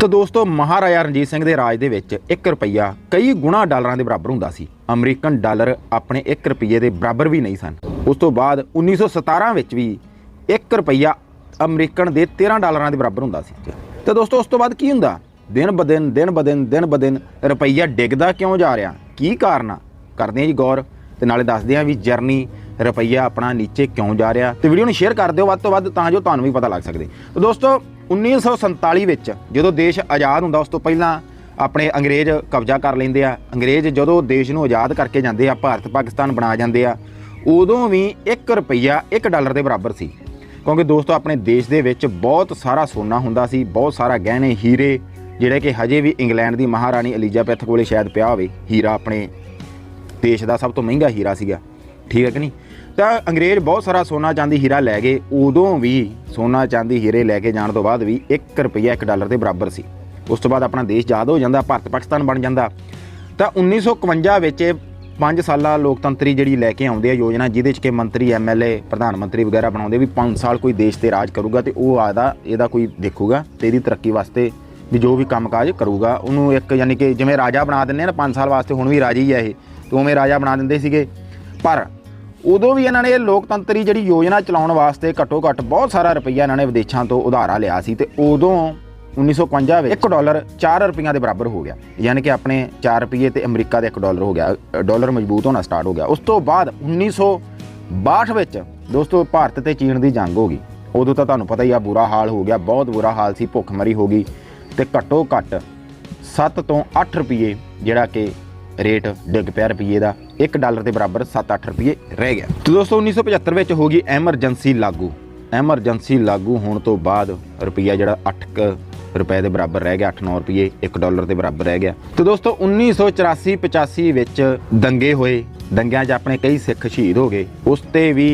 ਤਾਂ ਦੋਸਤੋ, ਮਹਾਰਾਜਾ ਰਣਜੀਤ ਸਿੰਘ ਦੇ ਰਾਜ ਦੇ ਵਿੱਚ 1 ਰੁਪਈਆ ਕਈ ਗੁਣਾ ਡਾਲਰਾਂ ਦੇ ਬਰਾਬਰ ਹੁੰਦਾ ਸੀ। ਅਮਰੀਕਨ ਡਾਲਰ ਆਪਣੇ 1 ਰੁਪਈਏ ਦੇ ਬਰਾਬਰ ਵੀ ਨਹੀਂ ਸਨ। ਉਸ ਤੋਂ ਬਾਅਦ 1917 ਵਿੱਚ ਵੀ 1 ਰੁਪਈਆ ਅਮਰੀਕਨ ਦੇ 13 ਡਾਲਰਾਂ ਦੇ ਬਰਾਬਰ ਹੁੰਦਾ ਸੀ। ਤੇ ਦੋਸਤੋ, ਉਸ ਤੋਂ ਬਾਅਦ ਕੀ ਹੁੰਦਾ? ਦਿਨ ਬ ਦਿਨ ਦਿਨ ਬ ਦਿਨ ਦਿਨ ਬ ਦਿਨ ਰੁਪਈਆ ਡਿੱਗਦਾ ਕਿਉਂ ਜਾ ਰਿਹਾ? ਕੀ ਕਾਰਨ ਆ? ਕਰਦੇ ਹਾਂ ਜੀ ਗੌਰ ਤੇ ਨਾਲੇ ਦੱਸਦੇ ਹਾਂ ਵੀ ਜਰਨੀ ਰੁਪਈਆ ਆਪਣਾ ਨੀਚੇ ਕਿਉਂ ਜਾ ਰਿਹਾ? ਤੇ ਵੀਡੀਓ ਨੂੰ ਸ਼ੇਅਰ ਕਰ ਦਿਓ ਵੱਧ ਤੋਂ ਵੱਧ ਤਾਂ ਜੋ ਤੁਹਾਨੂੰ ਵੀ ਪਤਾ ਲੱਗ ਸਕਦੇ ਤਾਂ ਦੋਸਤੋ 1947 ਵਿੱਚ ਜਦੋਂ ਦੇਸ਼ ਆਜ਼ਾਦ ਹੁੰਦਾ, ਉਸ ਤੋਂ ਪਹਿਲਾਂ ਆਪਣੇ ਅੰਗਰੇਜ਼ ਕਬਜ਼ਾ ਕਰ ਲੈਂਦੇ ਆ। ਅੰਗਰੇਜ਼ ਜਦੋਂ ਦੇਸ਼ ਨੂੰ ਆਜ਼ਾਦ ਕਰਕੇ ਜਾਂਦੇ ਆ, ਭਾਰਤ ਪਾਕਿਸਤਾਨ ਬਣਾ ਜਾਂਦੇ ਆ, ਉਦੋਂ ਵੀ 1 ਰੁਪਈਆ 1 ਡਾਲਰ ਦੇ ਬਰਾਬਰ ਸੀ। ਕਿਉਂਕਿ ਦੋਸਤੋ, ਆਪਣੇ ਦੇਸ਼ ਦੇ ਵਿੱਚ ਬਹੁਤ ਸਾਰਾ ਸੋਨਾ ਹੁੰਦਾ ਸੀ, ਬਹੁਤ ਸਾਰਾ ਗਹਿਣੇ, ਹੀਰੇ, ਜਿਹੜੇ ਕਿ ਹਜੇ ਵੀ ਇੰਗਲੈਂਡ ਦੀ ਮਹਾਰਾਣੀ ਐਲਿਜ਼ਾਬੈਥ ਕੋਲੇ ਸ਼ਾਇਦ ਪਿਆ ਹੋਵੇ। ਹੀਰਾ ਆਪਣੇ ਦੇਸ਼ ਦਾ ਸਭ ਤੋਂ ਮਹਿੰਗਾ ਹੀਰਾ ਸੀਗਾ। ਠੀਕ ਹੈ ਕਿ ਨਹੀਂ? ਤਾਂ ਅੰਗਰੇਜ਼ ਬਹੁਤ ਸਾਰਾ ਸੋਨਾ ਚਾਂਦੀ ਹੀਰਾ ਲੈ ਗਏ, ਉਦੋਂ ਵੀ ਸੋਨਾ ਚਾਂਦੀ ਹੀਰੇ ਲੈ ਕੇ ਜਾਣ ਤੋਂ ਬਾਅਦ ਵੀ 1 ਰੁਪਈਆ 1 ਡਾਲਰ ਦੇ ਬਰਾਬਰ ਸੀ। ਉਸ ਤੋਂ ਬਾਅਦ ਆਪਣਾ ਦੇਸ਼ ਆਜ਼ਾਦ ਹੋ ਜਾਂਦਾ, ਭਾਰਤ ਪਾਕਿਸਤਾਨ ਬਣ ਜਾਂਦਾ। ਤਾਂ 1951 ਵਿੱਚ 5 ਸਾਲਾ ਲੋਕਤੰਤਰੀ ਜਿਹੜੀ ਲੈ ਕੇ ਆਉਂਦੇ ਆ ਯੋਜਨਾ, ਜਿਹਦੇ ਚ ਕਿ ਮੰਤਰੀ ਐਮਐਲਏ ਪ੍ਰਧਾਨ ਮੰਤਰੀ ਵਗੈਰਾ ਬਣਾਉਂਦੇ ਵੀ 5 ਸਾਲ ਕੋਈ ਦੇਸ਼ ਤੇ ਰਾਜ ਕਰੂਗਾ ਤੇ ਉਹ ਆਦਾ, ਇਹਦਾ ਕੋਈ ਦੇਖੂਗਾ ਤੇ ਇਹਦੀ ਤਰੱਕੀ ਵਾਸਤੇ ਵੀ ਜੋ ਵੀ ਕੰਮਕਾਜ ਕਰੂਗਾ, ਉਹਨੂੰ ਇੱਕ ਯਾਨੀ ਕਿ ਜਿਵੇਂ ਰਾਜਾ ਬਣਾ ਦਿੰਦੇ ਆ ਨਾ 5 ਸਾਲ ਵਾਸਤੇ, ਹੁਣ ਵੀ ਰਾਜੀ ਹੀ ਆ ਇਹ, ਤੇ ਉਵੇਂ ਰਾਜਾ ਬਣਾ ਦਿੰਦੇ ਸੀਗੇ। ਪਰ ਉਦੋਂ ਵੀ ਇਹਨਾਂ ਨੇ ਇਹ ਲੋਕਤੰਤਰੀ ਜਿਹੜੀ ਯੋਜਨਾ ਚਲਾਉਣ ਵਾਸਤੇ ਘੱਟੋ ਘੱਟ ਬਹੁਤ ਸਾਰਾ ਰੁਪਈਆ ਇਹਨਾਂ ਨੇ ਵਿਦੇਸ਼ਾਂ ਤੋਂ ਉਧਾਰਾ ਲਿਆ ਸੀ ਤੇ ਉਦੋਂ 1951 ਵਿੱਚ 1 ਡਾਲਰ 4 ਰੁਪਈਆਂ ਦੇ ਬਰਾਬਰ ਹੋ ਗਿਆ। ਯਾਨੀ ਕਿ ਆਪਣੇ 4 ਰੁਪਈਏ ਤੇ ਅਮਰੀਕਾ ਦਾ 1 ਡਾਲਰ ਹੋ ਗਿਆ ਅ, ਡਾਲਰ ਮਜ਼ਬੂਤ ਹੋਣਾ ਸਟਾਰਟ ਹੋ ਗਿਆ। ਉਸ ਤੋਂ ਬਾਅਦ 1962 ਵਿੱਚ ਦੋਸਤੋ ਭਾਰਤ ਤੇ ਚੀਨ ਦੀ ਜੰਗ ਹੋ ਗਈ। ਉਦੋਂ ਤਾਂ ਤੁਹਾਨੂੰ ਪਤਾ ਹੀ ਆ ਬੁਰਾ ਹਾਲ ਹੋ ਗਿਆ ਬਹੁਤ ਬੁਰਾ ਹਾਲ ਸੀ ਭੁੱਖਮਰੀ ਹੋ ਗਈ ਤੇ ਘੱਟੋ ਘੱਟ 7 ਤੋਂ 8 ਰੁਪਏ ਜਿਹੜਾ ਕਿ ਰੇਟ ਡਿੱਗ ਪਿਆ ਰੁਪਏ ਦਾ। 1 ਡਾਲਰ ਦੇ ਬਰਾਬਰ 7-8 ਰੁਪਏ ਰਹਿ ਗਿਆ। ਤੇ ਦੋਸਤੋ 1975 ਵਿੱਚ ਹੋ ਗਈ ਐਮਰਜੈਂਸੀ ਲਾਗੂ। ਐਮਰਜੈਂਸੀ ਲਾਗੂ ਹੋਣ ਤੋਂ ਬਾਅਦ ਰੁਪਈਆ ਜਿਹੜਾ 8 ਰੁਪਏ ਦੇ ਬਰਾਬਰ ਰਹਿ ਗਿਆ 8-9 ਰੁਪਏ 1 ਡਾਲਰ ਦੇ ਬਰਾਬਰ ਰਹਿ ਗਿਆ। ਤੇ ਦੋਸਤੋ 1984-85 ਵਿੱਚ ਦੰਗੇ ਹੋਏ। ਦੰਗਿਆਂ 'ਚ ਆਪਣੇ ਕਈ ਸਿੱਖ ਸ਼ਹੀਦ ਹੋ ਗਏ। ਉਸ ਤੇ ਵੀ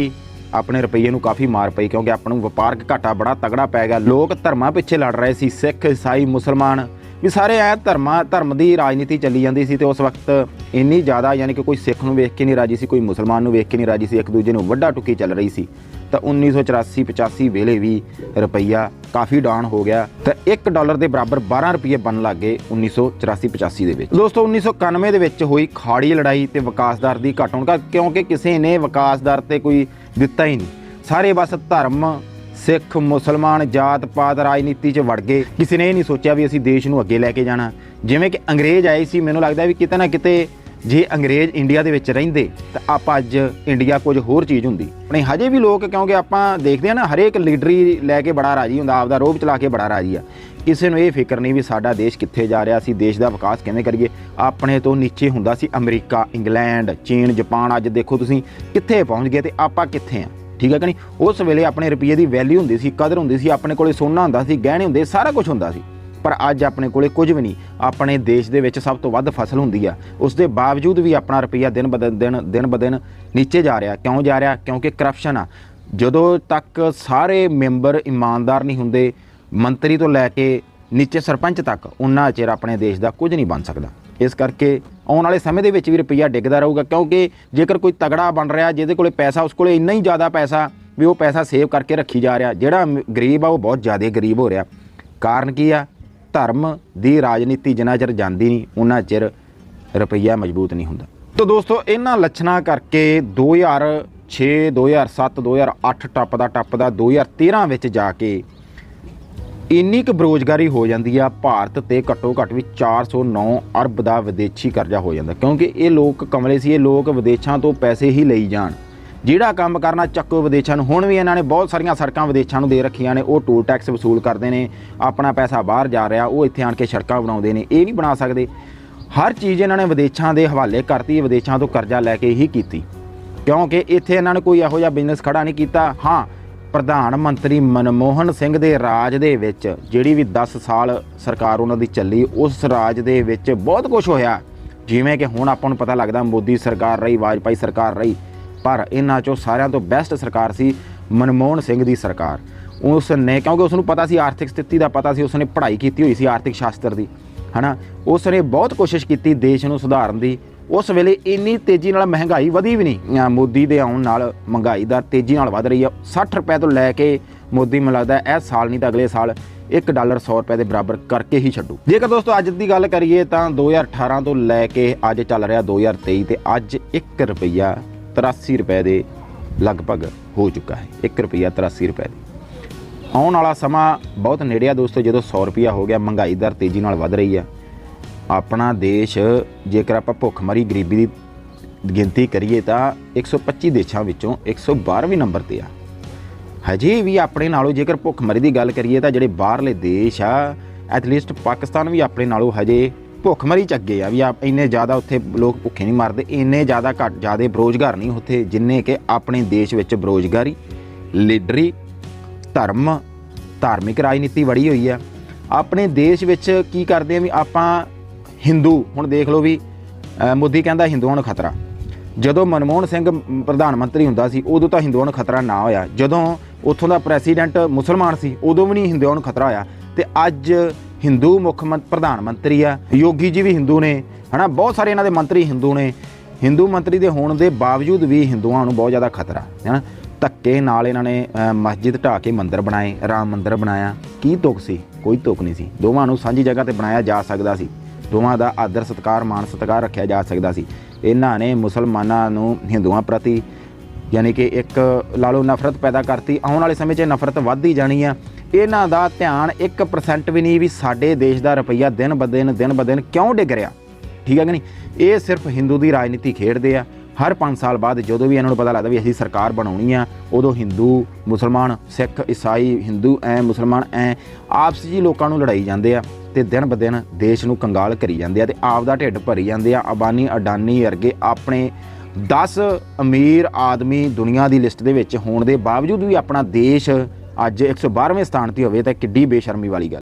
ਆਪਣੇ ਰੁਪਈਏ ਨੂੰ ਕਾਫੀ ਮਾਰ ਪਈ ਕਿਉਂਕਿ ਆਪਾਂ ਨੂੰ ਵਪਾਰਕ ਘਾਟਾ ਬੜਾ ਤਗੜਾ ਪੈ ਗਿਆ। ਲੋਕ ਧਰਮਾਂ ਪਿੱਛੇ ਲੜ ਰਹੇ ਸੀ। ਸਿੱਖ, ਈਸਾਈ, ਮੁਸਲਮਾਨ ਵੀ ਸਾਰੇ ਐ ਧਰਮਾਂ, ਧਰਮ ਦੀ ਰਾਜਨੀਤੀ ਚੱਲੀ ਜਾਂਦੀ ਸੀ ਤੇ ਉਸ ਵਕਤ ਇੰਨੀ ਜ਼ਿਆਦਾ ਯਾਨੀ ਕਿ ਕੋਈ ਸਿੱਖ ਨੂੰ ਵੇਖ ਕੇ ਨਹੀਂ ਰਾਜੀ ਸੀ, ਕੋਈ ਮੁਸਲਮਾਨ ਨੂੰ ਵੇਖ ਕੇ ਨਹੀਂ ਰਾਜੀ ਸੀ, ਇੱਕ ਦੂਜੇ ਨੂੰ ਵੱਡਾ ਟੁੱਕੀ ਚੱਲ ਰਹੀ ਸੀ। ਤਾਂ 1984 85 ਵੇਲੇ ਵੀ ਰੁਪਈਆ ਕਾਫੀ ਡਾਊਨ ਹੋ ਗਿਆ ਤਾਂ 1 ਡਾਲਰ ਦੇ ਬਰਾਬਰ 12 ਰੁਪਏ ਬਣਨ ਲੱਗ ਗਏ 1984 85 ਦੇ ਵਿੱਚ। ਦੋਸਤੋ 1991 ਦੇ ਵਿੱਚ ਹੋਈ ਖਾੜੀ ਲੜਾਈ ਤੇ ਵਿਕਾਸ ਦਰ ਦੀ ਘਟ ਹੋਣ ਕਰਕੇ ਕਿਉਂਕਿ ਕਿਸੇ ਨੇ ਵਿਕਾਸ ਦਰ ਤੇ ਕੋਈ ਦਿੱਤਾ ਹੀ ਨਹੀਂ। ਸਾਰੇ ਬਸ ਧਰਮ ਸਿੱਖ, ਮੁਸਲਮਾਨ, ਜਾਤ ਪਾਤ, ਰਾਜਨੀਤੀ 'ਚ ਵੜ ਗਏ। ਕਿਸੇ ਨੇ ਇਹ ਨਹੀਂ ਸੋਚਿਆ ਵੀ ਅਸੀਂ ਦੇਸ਼ ਨੂੰ ਅੱਗੇ ਲੈ ਕੇ ਜਾਣਾ। ਜਿਵੇਂ ਕਿ ਅੰਗਰੇਜ਼ ਆਏ ਸੀ, ਮੈਨੂੰ ਲੱਗਦਾ ਵੀ ਕਿਤੇ ਨਾ ਕਿਤੇ ਜੇ ਅੰਗਰੇਜ਼ ਇੰਡੀਆ ਦੇ ਵਿੱਚ ਰਹਿੰਦੇ, ਤਾਂ ਆਪਾਂ ਅੱਜ ਇੰਡੀਆ ਕੁਝ ਹੋਰ ਚੀਜ਼ ਹੁੰਦੀ। ਆਪਣੇ ਹਜੇ ਵੀ ਲੋਕ ਕਿਉਂਕਿ ਆਪਾਂ ਦੇਖਦੇ ਆ ਨਾ, ਹਰੇਕ ਲੀਡਰੀ ਲੈ ਕੇ ਬੜਾ ਰਾਜੀ ਹੁੰਦਾ, ਆਪਦਾ ਰੋਬ ਚਲਾ ਕੇ ਬੜਾ ਰਾਜੀ ਆ। ਕਿਸੇ ਨੂੰ ਇਹ ਫਿਕਰ ਨਹੀਂ ਵੀ ਸਾਡਾ ਦੇਸ਼ ਕਿੱਥੇ ਜਾ ਰਿਹਾ ਸੀ ਦੇਸ਼ ਦਾ ਵਿਕਾਸ ਕਿਵੇਂ ਕਰੀਏ। ਆਪਣੇ ਤੋਂ ਨੀਚੇ ਹੁੰਦਾ ਸੀ ਅਮਰੀਕਾ, ਇੰਗਲੈਂਡ, ਚੀਨ, ਜਾਪਾਨ, ਅੱਜ ਦੇਖੋ ਤੁਸੀਂ ਕਿੱਥੇ ਪਹੁੰਚ ਗਏ ਤੇ ਆਪਾਂ ਕਿੱਥੇ ਆ? ਠੀਕ ਹੈ ਕਿ ਨਹੀਂ? ਉਸ ਵੇਲੇ ਆਪਣੇ ਰੁਪਈਏ ਦੀ ਵੈਲਿਊ ਹੁੰਦੀ ਸੀ, ਕਦਰ ਹੁੰਦੀ ਸੀ, ਆਪਣੇ ਕੋਲੇ ਸੋਨਾ ਹੁੰਦਾ ਸੀ, ਗਹਿਣੇ ਹੁੰਦੇ, ਸਾਰਾ ਕੁਝ ਹੁੰਦਾ ਸੀ। ਪਰ ਅੱਜ ਆਪਣੇ ਕੋਲੇ ਕੁਝ ਵੀ ਨਹੀਂ। ਆਪਣੇ ਦੇਸ਼ ਦੇ ਵਿੱਚ ਸਭ ਤੋਂ ਵੱਧ ਫਸਲ ਹੁੰਦੀ ਆ। ਉਸ ਦੇ ਬਾਵਜੂਦ ਵੀ ਆਪਣਾ ਰੁਪਈਆ ਦਿਨ ਬਦਨ ਦਿਨ ਦਿਨ ਬਦਨ ਨੀਚੇ ਜਾ ਰਿਹਾ। ਕਿਉਂ ਜਾ ਰਿਹਾ? ਕਿਉਂਕਿ ਕਰਪਸ਼ਨ ਆ। ਜਦੋਂ ਤੱਕ ਸਾਰੇ ਮੈਂਬਰ ਇਮਾਨਦਾਰ ਨਹੀਂ ਹੁੰਦੇ, ਮੰਤਰੀ ਤੋਂ ਲੈ ਕੇ ਨੀਚੇ ਸਰਪੰਚ ਤੱਕ ਉਹਨਾਂ ਚਿਰ ਆਪਣੇ ਦੇਸ਼ ਦਾ ਕੁਝ ਨਹੀਂ ਬਣ ਸਕਦਾ। ਇਸ ਕਰਕੇ ਆਉਣ ਵਾਲੇ ਸਮੇਂ ਦੇ ਵਿੱਚ ਵੀ ਰੁਪਈਆ ਡਿੱਗਦਾ ਰਹੂਗਾ, ਕਿਉਂਕਿ ਜੇਕਰ ਕੋਈ ਤਗੜਾ ਬਣ ਰਿਹਾ, ਜਿਹਦੇ ਕੋਲੇ ਪੈਸਾ, ਉਸ ਕੋਲੇ ਇੰਨਾ ਹੀ ਜ਼ਿਆਦਾ ਪੈਸਾ ਵੀ ਉਹ ਪੈਸਾ ਸੇਵ ਕਰਕੇ ਰੱਖੀ ਜਾ ਰਿਹਾ, ਜਿਹੜਾ ਗਰੀਬ ਆ, ਉਹ ਬਹੁਤ ਜ਼ਿਆਦਾ ਗਰੀਬ ਹੋ ਰਿਹਾ। ਕਾਰਨ ਕੀ ਆ? ਧਰਮ ਦੀ ਰਾਜਨੀਤੀ ਜਿੰਨਾ ਚਿਰ ਜਾਂਦੀ ਨਹੀਂ ਉਹਨਾਂ ਚਿਰ ਰੁਪਈਆ ਮਜ਼ਬੂਤ ਨਹੀਂ ਹੁੰਦਾ। ਤਾਂ ਦੋਸਤੋ, ਇਹਨਾਂ ਲੱਛਣਾਂ ਕਰਕੇ 2006 2007 2008 ਟੱਪਦਾ ਟੱਪਦਾ 2013 ਵਿੱਚ ਜਾ ਕੇ ਇੰਨੀ ਕੁ ਬੇਰੁਜ਼ਗਾਰੀ ਹੋ ਜਾਂਦੀ ਆ, ਭਾਰਤ ਤੇ ਘੱਟੋ ਘੱਟ ਵੀ 409 ਅਰਬ ਦਾ ਵਿਦੇਸ਼ੀ ਕਰਜ਼ਾ ਹੋ ਜਾਂਦਾ। ਕਿਉਂਕਿ ਇਹ ਲੋਕ ਕਮਲੇ ਸੀ, ਇਹ ਲੋਕ ਵਿਦੇਸ਼ਾਂ ਤੋਂ ਪੈਸੇ ਹੀ ਲਈ ਜਾਣ। ਜਿਹੜਾ ਕੰਮ ਕਰਨਾ ਚੱਕੋ ਵਿਦੇਸ਼ਾਂ ਨੂੰ, ਹੁਣ ਵੀ ਇਹਨਾਂ ਨੇ ਬਹੁਤ ਸਾਰੀਆਂ ਸੜਕਾਂ ਵਿਦੇਸ਼ਾਂ ਨੂੰ ਦੇ ਰੱਖੀਆਂ ਨੇ, ਉਹ ਟੋਲ ਟੈਕਸ ਵਸੂਲ ਕਰਦੇ ਨੇ, ਆਪਣਾ ਪੈਸਾ ਬਾਹਰ ਜਾ ਰਿਹਾ, ਉਹ ਇੱਥੇ ਆਣ ਕੇ ਸੜਕਾਂ ਬਣਾਉਂਦੇ ਨੇ, ਇਹ ਨਹੀਂ ਬਣਾ ਸਕਦੇ। ਹਰ ਚੀਜ਼ ਇਹਨਾਂ ਨੇ ਵਿਦੇਸ਼ਾਂ ਦੇ ਹਵਾਲੇ ਕਰਤੀ, ਵਿਦੇਸ਼ਾਂ ਤੋਂ ਕਰਜ਼ਾ ਲੈ ਕੇ ਹੀ ਕੀਤੀ। ਕਿਉਂਕਿ ਇੱਥੇ ਇਹਨਾਂ ਨੇ ਕੋਈ ਇਹੋ ਜਿਹਾ ਬਿਜ਼ਨਸ ਖੜਾ ਨਹੀਂ ਕੀਤਾ। ਹਾਂ ਪ੍ਰਧਾਨ ਮੰਤਰੀ ਮਨਮੋਹਨ ਸਿੰਘ ਦੇ ਰਾਜ ਦੇ ਵਿੱਚ ਜਿਹੜੀ ਵੀ 10 ਸਾਲ ਸਰਕਾਰ ਉਹਨਾਂ ਦੀ ਚੱਲੀ, ਉਸ ਰਾਜ ਦੇ ਵਿੱਚ ਬਹੁਤ ਕੁਝ ਹੋਇਆ। ਜਿਵੇਂ ਕਿ ਹੁਣ ਆਪਾਂ ਨੂੰ ਪਤਾ ਲੱਗਦਾ ਮੋਦੀ ਸਰਕਾਰ ਰਹੀ, ਵਾਜਪਾਈ ਸਰਕਾਰ ਰਹੀ, ਪਰ ਇਹਨਾਂ ਚੋਂ ਸਾਰਿਆਂ ਤੋਂ ਬੈਸਟ ਸਰਕਾਰ ਸੀ ਮਨਮੋਹਨ ਸਿੰਘ ਦੀ ਸਰਕਾਰ। ਉਸ ਨੇ ਕਿਉਂਕਿ ਉਸ ਨੂੰ ਪਤਾ ਸੀ ਆਰਥਿਕ ਸਥਿਤੀ ਦਾ, ਪਤਾ ਸੀ ਉਸ ਨੇ ਪੜ੍ਹਾਈ ਕੀਤੀ ਹੋਈ ਸੀ ਆਰਥਿਕ ਸ਼ਾਸਤਰ ਦੀ, ਹਨਾ? ਉਸ ਨੇ ਬਹੁਤ ਕੋਸ਼ਿਸ਼ ਕੀਤੀ ਦੇਸ਼ ਨੂੰ ਸੁਧਾਰਨ ਦੀ ਉਸ ਵੇਲੇ ਇੰਨੀ ਤੇਜ਼ੀ ਨਾਲ ਮਹਿੰਗਾਈ ਵਧੀ ਵੀ ਨਹੀਂ। ਮੋਦੀ ਦੇ ਆਉਣ ਨਾਲ ਮਹਿੰਗਾਈ ਦਰ ਤੇਜ਼ੀ ਨਾਲ ਵਧ ਰਹੀ ਆ। 60 ਰੁਪਏ ਤੋਂ ਲੈ ਕੇ ਮੋਦੀ ਮੈਨੂੰ ਲੱਗਦਾ ਇਹ ਸਾਲ ਨਹੀਂ ਤਾਂ ਅਗਲੇ ਸਾਲ 1 ਡਾਲਰ 100 ਰੁਪਏ ਦੇ ਬਰਾਬਰ ਕਰਕੇ ਹੀ ਛੱਡੂ। ਜੇਕਰ ਦੋਸਤੋ ਅੱਜ ਦੀ ਗੱਲ ਕਰੀਏ ਤਾਂ 2018 ਤੋਂ ਲੈ ਕੇ ਅੱਜ ਚੱਲ ਰਿਹਾ 2023 ਤੇ ਅੱਜ 1 ਰੁਪਈਆ 83 ਰੁਪਏ ਦੇ ਲਗਭਗ ਹੋ ਚੁੱਕਾ ਹੈ। 1 ਰੁਪਈਆ 83 ਰੁਪਏ ਦੇ। ਆਉਣ ਵਾਲਾ ਸਮਾਂ ਬਹੁਤ ਨੇੜੇ ਆ ਦੋਸਤੋ। ਜਦੋਂ 100 ਰੁਪਈਆ ਹੋ ਗਿਆ, ਮਹਿੰਗਾਈ ਦਰ ਤੇਜ਼ੀ ਨਾਲ ਵੱਧ ਰਹੀ ਆ। ਆਪਣਾ ਦੇਸ਼, ਜੇਕਰ ਆਪਾਂ ਭੁੱਖਮਰੀ ਗਰੀਬੀ ਦੀ ਗਿਣਤੀ ਕਰੀਏ ਤਾਂ 125 ਦੇਸ਼ਾਂ ਵਿੱਚੋਂ 112ਵੇਂ ਨੰਬਰ ਤੇ ਆ। ਹਜੇ ਵੀ ਆਪਣੇ ਨਾਲੋਂ ਜੇਕਰ ਭੁੱਖਮਰੀ ਦੀ ਗੱਲ ਕਰੀਏ ਤਾਂ ਜਿਹੜੇ ਬਾਹਰਲੇ ਦੇਸ਼ ਆ ਐਟਲੀਸਟ ਪਾਕਿਸਤਾਨ ਵੀ ਆਪਣੇ ਨਾਲੋਂ ਹਜੇ ਭੁੱਖਮਰੀ ਚ ਅੱਗੇ ਆ ਵੀ ਆਪ ਇੰਨੇ ਜ਼ਿਆਦਾ ਉੱਥੇ ਲੋਕ ਭੁੱਖੇ ਨਹੀਂ ਮਰਦੇ, ਇੰਨੇ ਜ਼ਿਆਦਾ ਘੱਟ ਜ਼ਿਆਦਾ ਬੇਰੁਜ਼ਗਾਰ ਨਹੀਂ ਉੱਥੇ ਜਿੰਨੇ ਕਿ ਆਪਣੇ ਦੇਸ਼ ਵਿੱਚ ਬੇਰੁਜ਼ਗਾਰੀ, ਲੀਡਰੀ, ਧਰਮ, ਧਾਰਮਿਕ ਰਾਜਨੀਤੀ ਵੜੀ ਹੋਈ ਆ। ਆਪਣੇ ਦੇਸ਼ ਵਿੱਚ ਕੀ ਕਰਦੇ ਆ ਵੀ ਆਪਾਂ ਹਿੰਦੂ, ਹੁਣ ਦੇਖ ਲਓ ਵੀ ਮੋਦੀ ਕਹਿੰਦਾ ਹਿੰਦੂਆਂ ਨੂੰ ਖਤਰਾ। ਜਦੋਂ ਮਨਮੋਹਨ ਸਿੰਘ ਪ੍ਰਧਾਨ ਮੰਤਰੀ ਹੁੰਦਾ ਸੀ, ਉਦੋਂ ਤਾਂ ਹਿੰਦੂਆਂ ਨੂੰ ਖਤਰਾ ਨਾ ਹੋਇਆ। ਜਦੋਂ ਉੱਥੋਂ ਦਾ ਪ੍ਰੈਜ਼ੀਡੈਂਟ ਮੁਸਲਮਾਨ ਸੀ, ਉਦੋਂ ਵੀ ਨਹੀਂ ਹਿੰਦੂਆਂ ਨੂੰ ਖਤਰਾ ਹੋਇਆ। ਤੇ ਅੱਜ ਹਿੰਦੂ ਮੁੱਖ ਮੰਤ, ਪ੍ਰਧਾਨ ਮੰਤਰੀ ਆ, ਯੋਗੀ ਜੀ ਵੀ ਹਿੰਦੂ ਨੇ, ਹਨਾ, ਬਹੁਤ ਸਾਰੇ ਇਹਨਾਂ ਦੇ ਮੰਤਰੀ ਹਿੰਦੂ ਨੇ। ਹਿੰਦੂ ਮੰਤਰੀ ਦੇ ਹੋਣ ਦੇ ਬਾਵਜੂਦ ਵੀ ਹਿੰਦੂਆਂ ਨੂੰ ਬਹੁਤ ਜ਼ਿਆਦਾ ਖਤਰਾ ਹੈ ਧੱਕੇ ਨਾਲ ਇਹਨਾਂ ਨੇ ਮਸਜਿਦ ਢਾਹ ਕੇ ਮੰਦਿਰ ਬਣਾਏ, ਰਾਮ ਮੰਦਿਰ ਬਣਾਇਆ। ਕੀ ਤੁਕ ਸੀ? ਕੋਈ ਤੁਕ ਨਹੀਂ ਸੀ। ਦੋਵਾਂ ਨੂੰ ਸਾਂਝੀ ਜਗ੍ਹਾ ਤੇ ਬਣਾਇਆ ਜਾ ਸਕਦਾ ਸੀ। ਦੋਵਾਂ ਦਾ ਆਦਰ, ਸਤਕਾਰ ਮਾਨ ਸਤਕਾਰ ਰੱਖਿਆ ਜਾ ਸਕਦਾ ਸੀ। ਇਹਨਾਂ ਨੇ ਮੁਸਲਮਾਨਾਂ ਨੂੰ ਹਿੰਦੂਆਂ ਪ੍ਰਤੀ ਯਾਨੀ ਕਿ ਇੱਕ ਲਾ ਲਓ ਨਫ਼ਰਤ ਪੈਦਾ ਕਰਤੀ। ਆਉਣ ਵਾਲੇ ਸਮੇਂ 'ਚ ਨਫ਼ਰਤ ਵੱਧਦੀ ਜਾਣੀ ਆ। ਇਹਨਾਂ ਦਾ ਧਿਆਨ 1% ਵੀ ਨਹੀਂ ਵੀ ਸਾਡੇ ਦੇਸ਼ ਦਾ ਰੁਪਈਆ ਦਿਨ ਬ ਦਿਨ ਦਿਨ ਬ ਦਿਨ ਕਿਉਂ ਡਿੱਗ ਰਿਹਾ? ਠੀਕ ਹੈ ਕਿ ਨਹੀਂ? ਇਹ ਸਿਰਫ ਹਿੰਦੂ ਦੀ ਰਾਜਨੀਤੀ ਖੇਡਦੇ ਆ। ਹਰ 5 ਸਾਲ ਬਾਅਦ ਜਦੋਂ ਵੀ ਇਹਨਾਂ ਨੂੰ ਪਤਾ ਲੱਗਦਾ ਵੀ ਅਸੀਂ ਸਰਕਾਰ ਬਣਾਉਣੀ ਆ, ਉਦੋਂ ਹਿੰਦੂ, ਮੁਸਲਮਾਨ, ਸਿੱਖ, ਈਸਾਈ, ਹਿੰਦੂ ਐ, ਮੁਸਲਮਾਨ ਐ, ਆਪਸੀ ਲੋਕਾਂ ਨੂੰ ਲੜਾਈ ਜਾਂਦੇ ਆ। ਤੇ ਦਿਨ ਬ ਦਿਨ ਦੇਸ਼ ਨੂੰ ਕੰਗਾਲ ਕਰੀ ਜਾਂਦੇ ਆ ਤੇ ਆਪ ਦਾ ਢਿੱਡ ਭਰੀ ਜਾਂਦੇ ਆ। ਅਬਾਨੀ ਅਡਾਨੀ ਵਰਗੇ ਆਪਣੇ 10 ਅਮੀਰ ਆਦਮੀ ਦੁਨੀਆ ਦੀ ਲਿਸਟ ਦੇ ਵਿੱਚ ਹੋਣ ਦੇ ਬਾਵਜੂਦ ਵੀ ਆਪਣਾ ਦੇਸ਼ ਅੱਜ 112ਵੇਂ ਸਥਾਨ ਤੇ ਹੋਵੇ ਤਾਂ ਕਿੱਡੀ ਬੇਸ਼ਰਮੀ ਵਾਲੀ ਗੱਲ